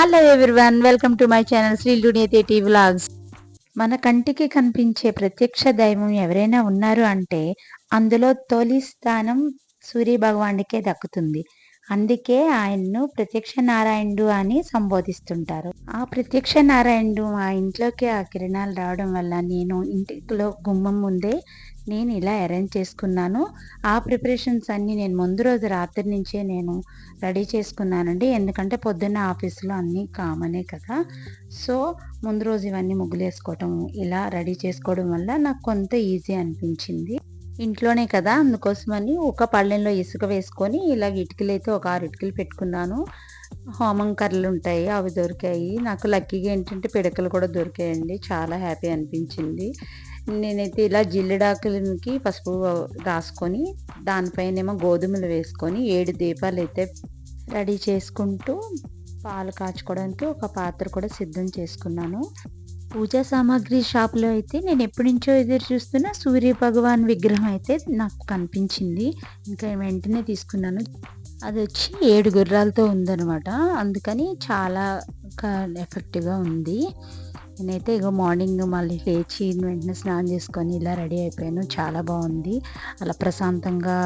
Hello everyone welcome to my channel Sri T vlogs మన కంటికి కనిపించే ప్రత్యక్ష దైవం ఎవరైనా ఉన్నారు అంటే అందులో తొలి స్థానం సూర్య భగవానుడికే దక్కుతుంది. అందుకే ఆయన్ను ప్రత్యక్ష నారాయణుడు అని సంబోధిస్తుంటారు. ఆ ప్రత్యక్ష నారాయణుడు మా ఇంట్లోకి ఆ కిరణాలు రావడం వల్ల నేను ఇంటిలో గుమ్మం ముందే నేను ఇలా అరేంజ్ చేసుకున్నాను. ఆ ప్రిపరేషన్స్ అన్నీ నేను ముందు రోజు రాత్రి నుంచే నేను రెడీ చేసుకున్నానండి. ఎందుకంటే పొద్దున్న ఆఫీస్లో అన్నీ కామనే కదా. సో ముందు రోజు ఇవన్నీ ముగ్గులు వేసుకోవటం ఇలా రెడీ చేసుకోవడం వల్ల నాకు కొంత ఈజీ అనిపించింది. ఇంట్లోనే కదా అందుకోసమని ఒక పళ్ళెంలో ఇసుక వేసుకొని ఇలా ఇటుకలు అయితే ఒక ఆరు ఇటుకలు పెట్టుకున్నాను. హోమం కర్రలు ఉంటాయి అవి దొరికాయి. నాకు లక్కీగా ఏంటంటే పిడకలు కూడా దొరికాయండి. చాలా హ్యాపీ అనిపించింది. నేనైతే ఇలా జిల్లెడాకులకి పసుపు రాసుకొని దానిపైనేమో గోధుమలు వేసుకొని ఏడు దీపాలు అయితే రెడీ చేసుకుంటూ పాలు కాచుకోవడానికి ఒక పాత్ర కూడా సిద్ధం చేసుకున్నాను. పూజా సామాగ్రి షాప్లో అయితే నేను ఎప్పటి నుంచో ఎదురు చూస్తున్న సూర్య భగవాన్ విగ్రహం అయితే నాకు కనిపించింది. ఇంకా వెంటనే తీసుకున్నాను. అది వచ్చి ఏడు గుర్రాలతో ఉందనమాట అందుకని చాలా ఎఫెక్టివ్గా ఉంది. నేనైతే ఇగో మార్నింగ్ మళ్ళీ లేచి వెంటనే స్నానం చేసుకొని ఇలా రెడీ అయిపోయాను. చాలా బాగుంది. అలా ప్రశాంతంగా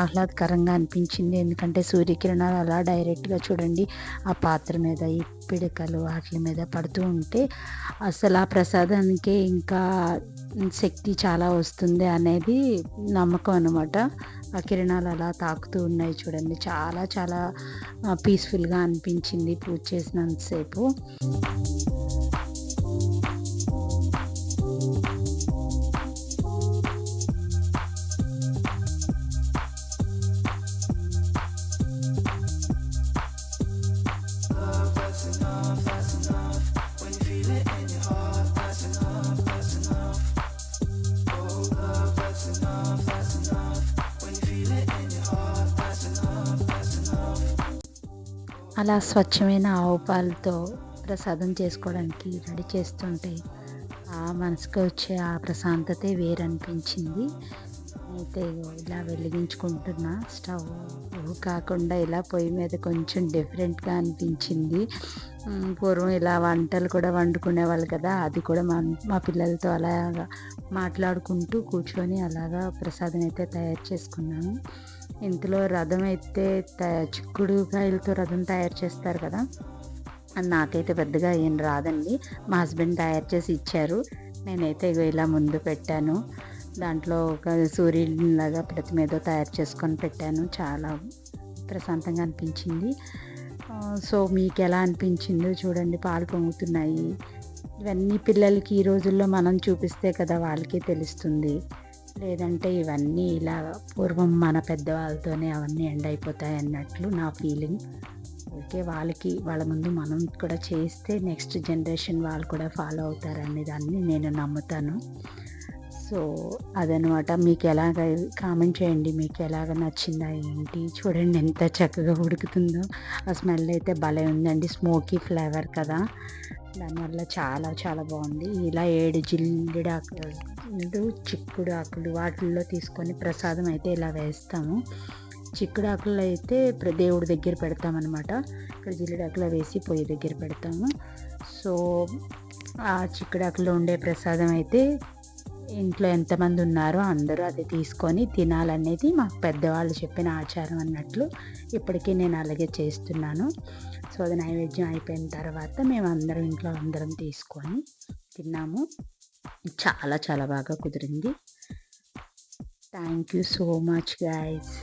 ఆహ్లాదకరంగా అనిపించింది. ఎందుకంటే సూర్యకిరణాలు అలా డైరెక్ట్గా చూడండి ఆ పాత్ర మీద ఈ పిడకలు వాటి మీద పడుతూ ఉంటే అసలు ఆ ప్రసాదానికి ఇంకా శక్తి చాలా వస్తుంది అనేది నమ్మకం అనమాట ఆ కిరణాలు అలా తాకుతూ ఉన్నాయి చూడండి. చాలా చాలా పీస్ఫుల్గా అనిపించింది పూజ చేసినంతసేపు. అలా స్వచ్ఛమైన ఆవు పాలతో ప్రసాదం చేసుకోవడానికి రెడీ చేస్తుంటే ఆ మనసుకు వచ్చే ఆ ప్రశాంతతే వేరనిపించింది. అయితే ఇలా వెలిగించుకుంటున్నా. స్టవ్ కాకుండా ఇలా పొయ్యి మీద కొంచెం డిఫరెంట్గా అనిపించింది. పూర్వం ఇలా వంటలు కూడా వండుకునేవాళ్ళు కదా అది కూడా మా మా పిల్లలతో అలాగా మాట్లాడుకుంటూ కూర్చొని అలాగా ప్రసాదం అయితే తయారు చేసుకున్నాను ఇంతలో రథం అయితే చిక్కుడు కాయలతో రథం తయారు చేస్తారు కదా నాకైతే పెద్దగా ఏం రాదండి. మా హస్బెండ్ తయారు చేసి ఇచ్చారు. నేనైతే ఇలా ముందు పెట్టాను. దాంట్లో ఒక సూర్యునిలాగా ప్రతి మీద తయారు చేసుకొని పెట్టాను. చాలా ప్రశాంతంగా అనిపించింది. సో మీకు ఎలా అనిపించిందో చూడండి. పాలు పొంగుతున్నాయి. ఇవన్నీ పిల్లలకి ఈ రోజుల్లో మనం చూపిస్తే కదా వాళ్ళకి తెలుస్తుంది. లేదంటే ఇవన్నీ ఇలా పూర్వం మన పెద్దవాళ్ళతోనే అవన్నీ ఎండ్ అయిపోతాయి అన్నట్లు నా ఫీలింగ్. ఓకే వాళ్ళకి వాళ్ళ ముందు మనం కూడా చేస్తే నెక్స్ట్ జనరేషన్ వాళ్ళు కూడా ఫాలో అవుతారనే దాన్ని నేను నమ్ముతాను. సో అదనమాట. మీకు ఎలాగ కామెంట్ చేయండి. మీకు ఎలాగ నచ్చిందా ఏంటి? చూడండి ఎంత చక్కగా ఉడుకుతుందో. ఆ స్మెల్ అయితే భలే ఉందండి. స్మోకీ ఫ్లేవర్ కదా. దానివల్ల చాలా చాలా బాగుంది. ఇలా ఏడు జిల్లుడు ఆకులు చిక్కుడు ఆకులు వాటిల్లో తీసుకొని ప్రసాదం అయితే ఇలా వేస్తాము. చిక్కుడు ఆకులు అయితే దేవుడి దగ్గర పెడతామన్నమాట ఇక్కడ జిల్లుడాకులో వేసి పొయ్యి దగ్గర పెడతాము. సో ఆ చిక్కుడాకులో ఉండే ప్రసాదం అయితే ఇంట్లో ఎంతమంది ఉన్నారో అందరూ అది తీసుకొని తినాలనేది మాకు పెద్దవాళ్ళు చెప్పిన ఆచారం అన్నట్లు ఇప్పటికీ నేను అలాగే చేస్తున్నాను. సో అది నైవేద్యం అయిపోయిన తర్వాత మేము అందరం ఇంట్లో అందరం తీసుకొని తిన్నాము. చాలా చాలా బాగా కుదిరింది. Thank you so much guys